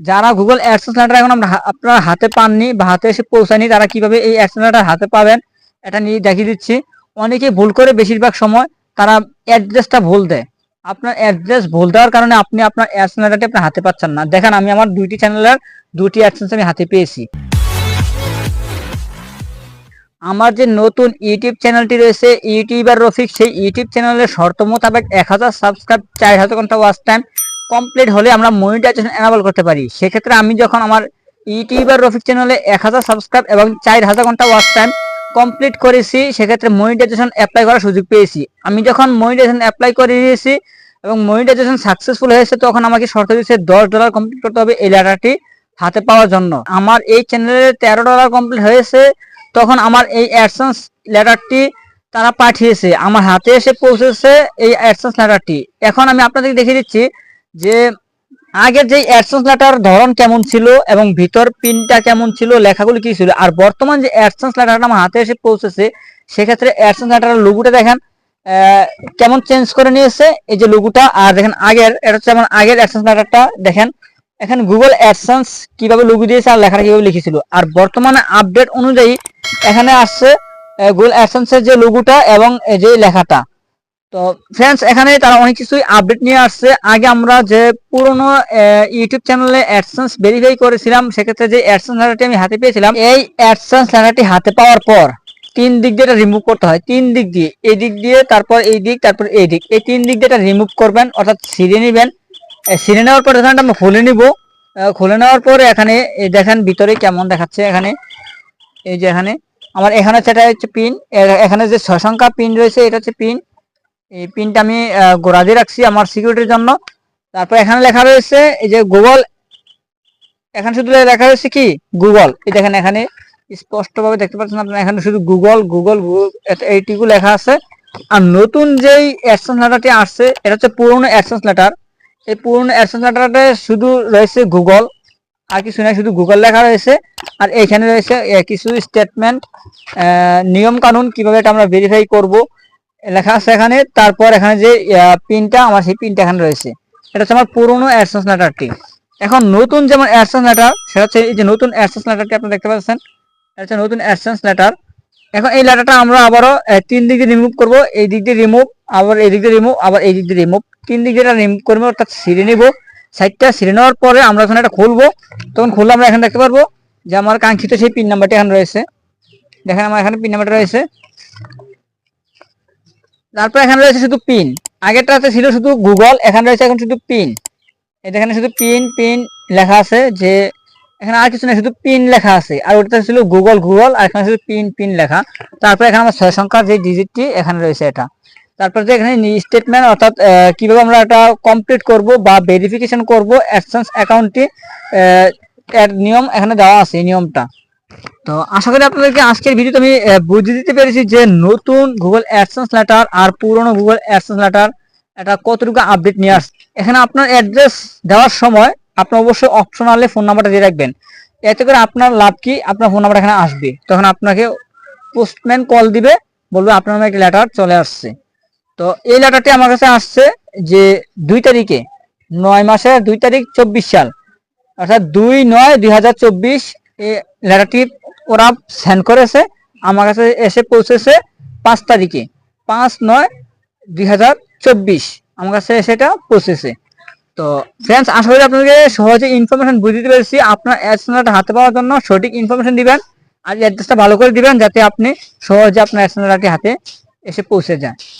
যারা Google AdSense এখন আপনারা হাতে পাননি বা হাতে এসে পৌঁছায়নি, তারা কীভাবে এই অ্যাডসেন্স হাতে পাবেন, এটা নিয়ে দেখিয়ে দিচ্ছি। অনেকে ভুল করে বেশিরভাগ সময় তারা অ্যাড্রেসটা ভুল দেয়। আপনার অ্যাড্রেস ভুল দেওয়ার কারণে আপনি আপনার অ্যাডসেন্স আপনার হাতে পাচ্ছেন না। দেখেন, আমি আমার দুইটি চ্যানেলের দুটি অ্যাডসেন্স আমি হাতে পেয়েছি। আমার যে নতুন ইউটিউব চ্যানেলটি রয়েছে, ইউটিউবার রফিক, সেই ইউটিউব চ্যানেলের শর্ত মোতাবেক এক হাজার সাবস্ক্রাইব চার হাজার ঘণ্টা ওয়াচ টাইম কমপ্লিট হলে আমরা মনিটাইজেশন এনাবল করতে পারি। সেক্ষেত্রে আমি যখন আমার ইউটিউবার রফিক চ্যানেলে এক হাজার সাবস্ক্রাইব এবং চার হাজার ঘণ্টা ওয়াচ টাইম কমপ্লিট করেছি, সেক্ষেত্রে মনিটাইজেশন অ্যাপ্লাই করার সুযোগ পেয়েছি। আমি যখন মনিটাইজেশন অ্যাপ্লাই করে দিয়েছি এবং মনিটাইজেশন সাকসেসফুল হয়েছে, তখন আমাকে শর্ত দিয়েছে দশ ডলার কমপ্লিট করতে হবে এই লেটারটি হাতে পাওয়ার জন্য। আমার এই চ্যানেলে তেরো ডলার কমপ্লিট হয়েছে, তখন আমার এই অ্যাডসেন্স লেটারটি তারা পাঠিয়েছে। আমার হাতে এসে পৌঁছেছে এই অ্যাডসেন্স লেটারটি এখন আমি আপনাদেরকে দেখিয়ে দিচ্ছি যে আগের যে অ্যাডসেন্স লেটার ধরন কেমন ছিল এবং ভিতর পিনটা কেমন ছিল, লেখাগুলো কি ছিল, আর বর্তমান যে অ্যাডসেন্স লেটারটা আমার হাতে এসে পৌঁছেছে, সেক্ষেত্রে অ্যাডসেন্স লেটারের লোগোটা দেখেন কেমন চেঞ্জ করে নিয়েছে, এই যে লোগোটা আর দেখেন আগের, এটা হচ্ছে আমার আগের অ্যাডসেন্স লেটারটা দেখেন, এখানে গুগল অ্যাডসেন্স কীভাবে লোগো দিয়েছে আর লেখাটা কীভাবে লিখেছিল, আর বর্তমানে আপডেট অনুযায়ী এখানে আসছে গুগল অ্যাডসেন্সের যে লোগোটা এবং যে লেখাটা। তো ফ্রেন্ডস এখানে তারা অনেক কিছুই আপডেট নিয়ে আসছে। আগে আমরা যে পুরনো ইউটিউব চ্যানেলে অ্যাডসেন্স ভেরিফাই করেছিলাম, সেক্ষেত্রে যে অ্যাডসেন্স লেটারটি আমি হাতে পেয়েছিলাম, এই অ্যাডসেন্স লেটারটি হাতে পাওয়ার পর তিন দিক দিয়ে এটা রিমুভ করতে হয়। তিন দিক দিয়ে, এই দিক দিয়ে, তারপর এই দিক, তারপর এই দিক। এই তিন দিক দিয়ে এটা রিমুভ করবেন, অর্থাৎ ছিঁড়ে নেবেন। ছিঁড়ে নেওয়ার পর এখানে আমরা খুলে নিব। খুলে নেওয়ার পরে এখানে দেখেন ভিতরে কেমন দেখাচ্ছে এখানে। এই যে এখানে, আমার এখানে সেটা হচ্ছে পিন এখানে যে ছয় সংখ্যা পিন রয়েছে, এটা হচ্ছে পিন এই পিনটা আমি গোড়া দিয়ে রাখছি আমার সিকিউরিটির জন্য। তারপর এখানে লেখা রয়েছে, এই যে গুগল এখানে শুধু লেখা রয়েছে কি? গুগল এই দেখেন এখানে স্পষ্টভাবে দেখতে পাচ্ছেন আপনারা, এখানে শুধু গুগল গুগল এইটুকু লেখা আছে। আর নতুন যেই অ্যাডসেন্স লেটারটি আসছে, এটা হচ্ছে পুরনো অ্যাডসেন্স লেটার এই পুরনো অ্যাডসেন্স লেটারটা শুধু রয়েছে গুগল আর কিছু নাই, শুধু গুগল লেখা রয়েছে। আর এখানে রয়েছে কিছু স্টেটমেন্ট নিয়ম কানুন কীভাবে এটা আমরা ভেরিফাই করব। লেখা আছে এখানে, তারপর এখানে যে পিনটা আমার সেই পিনটা এখানে রয়েছে। এটা হচ্ছে আমার পুরনো অ্যাডসেন্স লেটারটি। এখন নতুন যেমন অ্যাডসেন্স লেটার, সেটা হচ্ছে এই যে নতুন অ্যাডসেন্স লেটারটি আপনি দেখতে পাচ্ছেন, এটা হচ্ছে নতুন অ্যাডসেন্স লেটার। এখন এই লেটারটা আমরা আবারও তিন দিক দিয়ে রিমুভ করব, এই দিক দিয়ে রিমুভ আবার এই দিক দিয়ে রিমুভ আবার এই দিক দিয়ে রিমুভ তিন দিক দিয়ে রিমুভ করব, অর্থাৎ ছিঁড়ে নিব। সাইডটা ছিঁড়ে নেওয়ার পরে আমরা যখন এটা খুলবো, তখন খুললে আমরা এখানে দেখতে পারব যে আমার কাঙ্ক্ষিত সেই পিন নাম্বারটি এখানে রয়েছে। দেখেন আমার এখানে পিন নাম্বারটা রয়েছে। তারপর এখানে রয়েছে শুধু পিন আগেরটাতে ছিল শুধু গুগল এখানে রয়েছে এখন শুধু পিন এই দেখেন শুধু পিন পিন লেখা আছে যে, এখানে আর কিছু না শুধু পিন লেখা আছে। আর ওটা ছিল গুগল গুগল আর এখানে শুধু পিন পিন লেখা। তারপর এখানে আমার ছয় সংখ্যার যে ডিজিটটি এখানে রয়েছে এটা। তারপর যে এখানে স্টেটমেন্ট অর্থাৎ কীভাবে আমরা এটা কমপ্লিট করব বা ভেরিফিকেশন করব অ্যাডসেন্স অ্যাকাউন্টটি নিয়ম এখানে দেওয়া আছে নিয়মটা। তো আশা করি আপনাদেরকে আজকের ভিডিওতে আমি বুঝিয়ে দিতে পেরেছি যে নতুন গুগল অ্যাডসেন্স লেটার আর পুরনো গুগল অ্যাডসেন্স লেটার এটা কতটুকু আপডেট নিয়ে আসছে এখানে আপনার অ্যাড্রেস দেওয়ার সময় আপনি অবশ্যই অপশনালে ফোন নাম্বারটা দিয়ে রাখবেন। এতে করে আপনার লাভ কি? আপনার ফোন নাম্বার এখানে আসবে। তখন আপনাকে পোস্টম্যান কল দিবে, বলবে আপনার নামে একটা লেটার চলে আসছে। তো এই লেটারটি আমার কাছে আসছে যে দুই তারিখে, নয় মাসের দুই তারিখ চব্বিশ সাল। অর্থাৎ দুই নয় দুই হাজার চব্বিশ এই লেটারটি ওরা সেন্ড করেছে, আমার কাছে এসে পৌঁছেছে পাঁচ তারিখে। পাঁচ নয় দুই হাজার চব্বিশ আমার কাছে সেটা পৌঁছেছে। তো ফ্রেন্ডস আশা করি আপনাদেরকে সহজে ইনফরমেশন বুঝে দিতে পেরেছি। আপনার অ্যাডসেনাটা হাতে পাওয়ার জন্য সঠিক ইনফরমেশন দিবেন আর অ্যাড্রেসটা ভালো করে দিবেন যাতে আপনি সহজে আপনার অ্যাডসেন্সটি হাতে এসে পৌঁছে যায়